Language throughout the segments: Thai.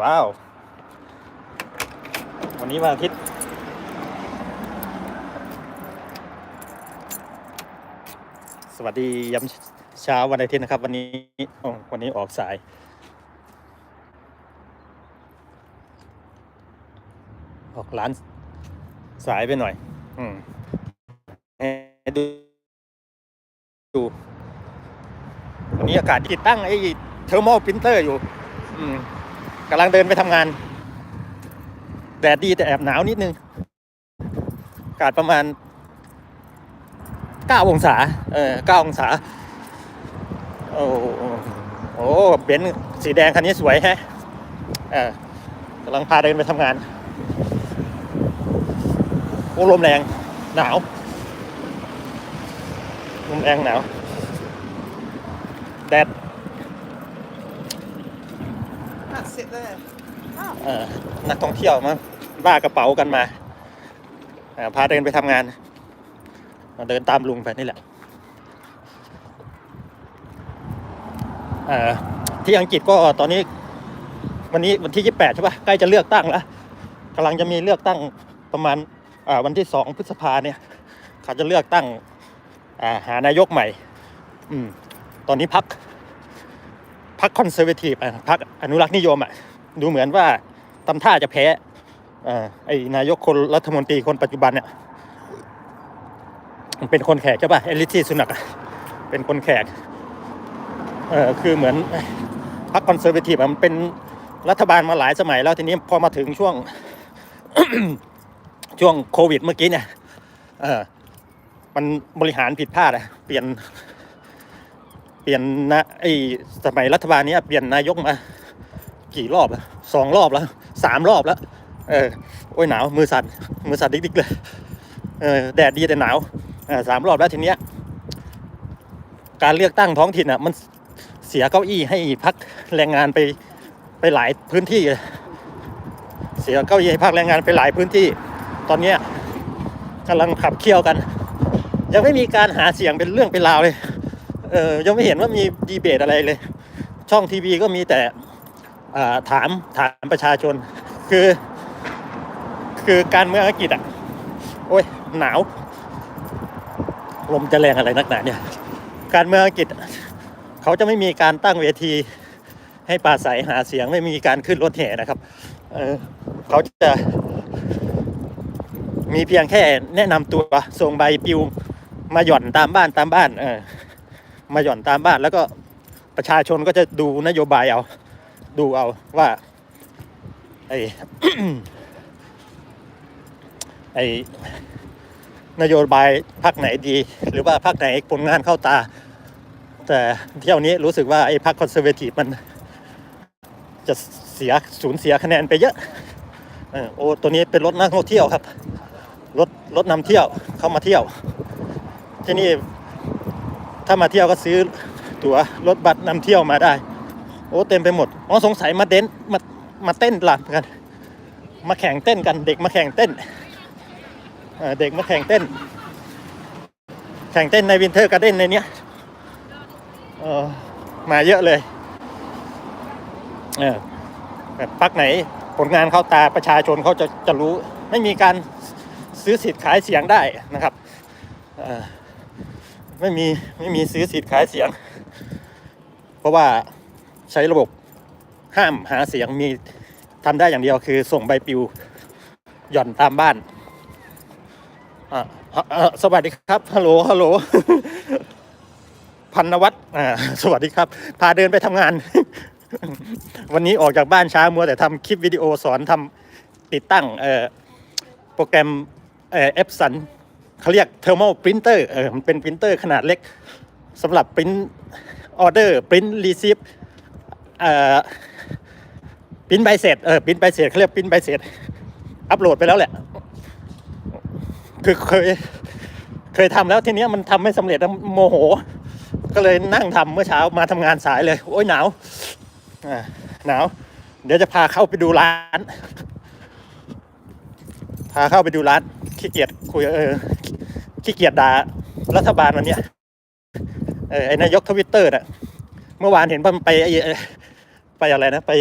ว้าว วันนี้วันอาทิตย์ สวัสดียามเช้าวันอาทิตย์นะครับ วันนี้วันนี้ออกสาย ออกร้านสายไปหน่อย อืมให้ดูดูวันนี้อากาศติดตั้งไอ้เทอร์โมพิมเตอร์อยู่ อืม กำลังเดินไปทำงาน แดดดีแต่แอบหนาวนิดนึงอากาศประมาณ 9 องศา เออ9องศา โอ้โหเบนซ์สีแดงคันนี้สวยแฮะ เออกำลังพาเดินไปทำงาน โอ้ลมแรง หนาว ลมแรงหนาว แดด That's it there. เอ่อนักท่องเที่ยวมาบ้ากระเป๋ากันมาเอ่อพาเดินไปทำงานมาเดินตามลุงไปนี่แหละเอ่อที่อังกฤษก็ตอนนี้ วันนี้วันที่ 28 ใช่ปะใกล้จะเลือกตั้งแล้วกำลังจะมีเลือกตั้งประมาณวันที่ 2 พฤษภาเนี่ยเขาจะเลือกตั้งาหานายกใหม่ อืม ตอนนี้พัก พักคคอนเซอร์เวทีฟอะพักอนุรักษ์นิยมอะดูเหมือนว่าตำท่าจะแพ้อ่ไอ้นายกคนรัฐมนตรีคนปัจจุบันเนี่ยเป็นคนแขกใช่ป่ะเอลิทีสุนักเป็นคนแขกเออคือเหมือนพรรคคอนเซอร์เวทีฟมันเป็นรัฐบาลมาหลายสมัยแล้วทีนี้พอมาถึงช่วงช่วงโควิดเมื่อกี้เนี่ยเออมันบริหารผิดพลาดอะเปลี่ยน เปลี่ยนนะไอ้สมัยรัฐบาลนี้เปลี่ยนนายกมา กี่รอบแล้วสองรอบแล้วสามรอบแล้ว เออโอ้ยหนาวมือสั่นมือสั่นดิกๆเลยเออแดดดีแต่หนาวเออสามรอบแล้วทีเนี้ย การเลือกตั้งท้องถิ่นอะ มันเสียเก้าอี้ให้พักแรงงานไปไปหลายพื้นที่เลยเสียเก้าอี้ให้พักแรงงานไปหลายพื้นที่ ตอนเนี้ยกำลังขับเคี่ยวกัน ยังไม่มีการหาเสียงเป็นเรื่องเป็นราวเลย เออยังไม่เห็นว่ามีดีเบตอะไรเลย ช่องทีวีก็มีแต่ถามถามประชาชน คือ คือการเมืองอังกฤษอะ โอ้ยหนาว ลมจะแรงอะไรนักหนาเนี่ย การเมืองอังกฤษ เขาจะไม่มีการตั้งเวที ให้ปราศัยหาเสียงไม่มีการขึ้นรถแห่นะครับ เออเขาจะ มีเพียงแค่แนะนำตัวส่งใบปลิวมาหย่อนตามบ้านตามบ้าน เออ มาหย่อนตามบ้าน แล้วก็ประชาชนก็จะดูนโยบายเอา ดูเอาว่าไอ้ไอ้นโยบายพักไหนดี หรือว่าพักไหนผลงานเข้าตา แต่เที่ยวนี้รู้สึกว่าไอ้พักคอนเซอร์เวทีฟมันจะเสียสูญเสียคะแนนไปเยอะโอ้ตัวนี้เป็นรถนักท่องเที่ยวครับรถรถนำเที่ยวเข้ามาเที่ยว ที่นี่ ถ้ามาเที่ยวก็ซื้อตั๋วรถบัสนำเที่ยวมาได้ โอ้เต็มไปหมดอ๋อสงสัยมาเด้นมามาเต้นรำกัน มาแข่งเต้นกัน เด็กมาแข่งเต้นเด็กมาแข่งเต้น แข่งเต้นในวินเทอร์การ์เด้นในเนี้ยมาเยอะเลยเออแบบพักไหนผลงานเข้าตาประชาชนเขาจะจะรู้ ไม่มีการซื้อสิทธิ์ขายเสียงได้นะครับเออ ไม่มีไม่มีซื้อสิทธิ์ขายเสียง เพราะว่าใช้ระบบห้ามหาเสียงมีทำได้อย่างเดียวคือส่งใบปลิวหย่อนตามบ้านอะอะอะสวัสดีครับฮัลโหลฮัลโหลพันนวัฒน์อ่าสวัสดีครับ พาเดินไปทำงาน วันนี้ออกจากบ้านช้ามัวแต่ทำคลิปวิดีโอสอนทำติดตั้งเอ่อโปรแกรมเอ่อเอฟสัน เขาเรียก thermal printer เออมันเป็นปรินเตอร์ขนาดเล็กสำหรับปริ้นออเดอร์ปริ้นรีซีฟเอ่อปริ้นใบเสร็จเออปริ้นใบเสร็จเขาเรียกปริ้นใบเสร็จอัปโหลดไปแล้วแหละ คือเคยเคยทำแล้วทีเนี้ยมันทำไม่สำเร็จแล้วโมโห ก็เลยนั่งทำเมื่อเช้ามาทำงานสายเลย โอ้ยหนาวหนาว เดี๋ยวจะพาเข้าไปดูร้าน พาเข้าไปดูร้านขี้เกียจคุยเออ ขี้เกียจด่ารัฐบาลวันเนี้ยเออไอ้นายกทวิตเตอร์น่ะ เมื่อวานเห็นมันไปไปอะไรนะ ไป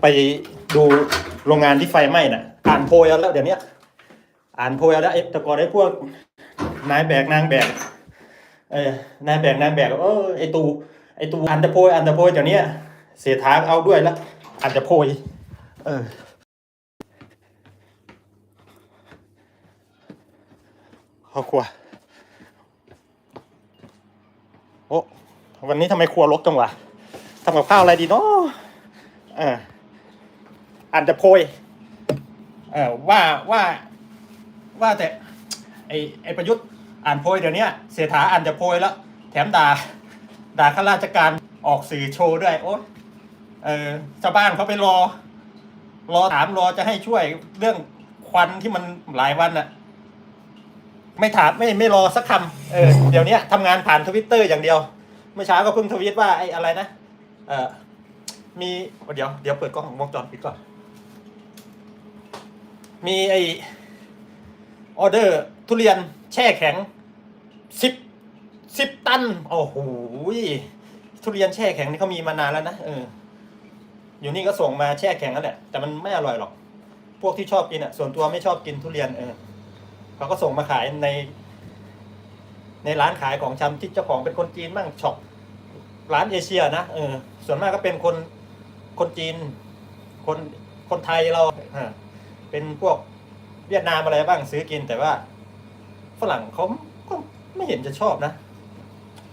ไปดูโรงงานที่ไฟไหม้น่ะ อ่านโพยแล้วเดี๋ยวนี้อ่านโพยแล้วไอ้ตะกอนไอ้พวกนายแบกนางแบกเออนายแบกนางแบกเออไอตูไอตูอันตะโพยอันตะโพยเดี๋ยวนี้เสียทางเอาด้วยละอันตะโพย เออ ครอครัว โอ้วันนี้ทำไมครัวรกจังวะทำกับข้าวอะไรดีเนาะเอออ่านแต่โพยเออว่าว่าว่าแต่ไอไอประยุทธ์อ่านโพยเดี๋ยวนี้เสียถาอ่านแต่โพยแล้ว แถมด่าด่าข้าราชการออกสื่อโชว์ด้วย โอ้ยเออชาวบ้านเขาไปรอ รอถามรอจะให้ช่วยเรื่องควันที่มันหลายวันอะ ไม่ถามไม่ไม่รอสักคำเออเดี๋ยวนี้ทำงานผ่านทวิตเตอร์อย่างเดียว เมื่อเช้าก็เพิ่งทวีตว่าไอ้อะไรนะเออมีเดี๋ยวเดี๋ยวเปิดกล้องวงจรปิดก่อน มีไอออเดอร์ทุเรียนแช่แข็งสิบสิบตัน โอ้โหทุเรียนแช่แข็งนี่เขามีมานานแล้วนะเอออยู่นี่ก็ส่งมาแช่แข็งนั่นแหละแต่มันไม่อร่อยหรอก พวกที่ชอบกินอะ ส่วนตัวไม่ชอบกินทุเรียนเออ เขาก็ส่งมาขายใน ในร้านขายของชำที่เจ้าของเป็นคนจีนบ้างช็อปร้านเอเชียนะเออส่วนมากก็เป็นคนคนจีน คนคนไทยเราเป็นพวกเวียดนามอะไรบ้างซื้อกินแต่ว่า ฝรั่งเขาก็ไม่เห็นจะชอบนะ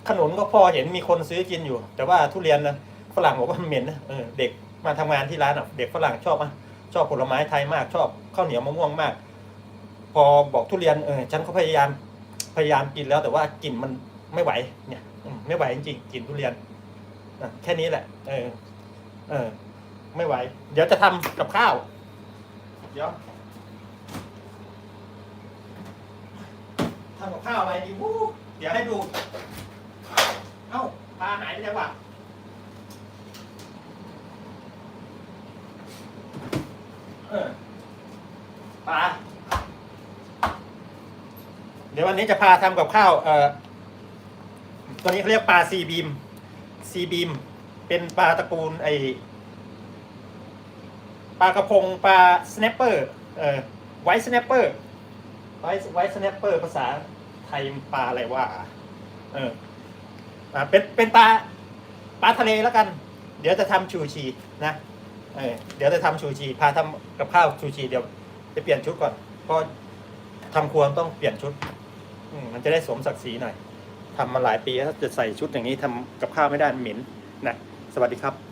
ขนุนก็พอเห็นมีคนซื้อกินอยู่ แต่ว่าทุเรียนนะฝรั่งบอกว่าเหม็นนะเออเด็กมาทำงานที่ร้านอะเด็กฝรั่งชอบอะชอบผลไม้ไทยมากชอบข้าวเหนียวมะม่วงมาก พอบอกทุเรียนเออฉันก็พยายามพยายามกินแล้วแต่ว่ากลิ่นมันไม่ไหวเนี่ยไม่ไหวจริงๆกลิ่นทุเรียนอะแค่นี้แหละ เออ เออ ไม่ไหว เดี๋ยวจะทำกับข้าว เดี๋ยวทำกับข้าวอะไรดีวู้เดี๋ยวให้ดู เอ้า ปลาหายไปไหนวะเออปลา เดี๋ยววันนี้จะพาทำกับข้าวเอ่อตัวนี้เขาเรียกปลาซีบีมซีบีม เป็นปลาตระกูลไอปลากระพงปลาสแนปเปอร์เอ่อไวท์สแนปเปอร์ไวท์ไวท์สแนปเปอร์ภาษาไทยปลาอะไรว่าเอออ่าเป็นเป็นปลาปลาทะเลแล้วกัน เดี๋ยวจะทำชูชีนะเออเดี๋ยวจะทำชูชี พาทำกับข้าวชูชีเดี๋ยวจะเปลี่ยนชุดก่อนเพราะทำครัวต้องเปลี่ยนชุด อืมมันจะได้สมศักดิ์ศรีหน่อยทำมาหลายปีถ้าจะใส่ชุดอย่างนี้ทำกับข้าวไม่ได้มันเหม็นนะสวัสดีครับ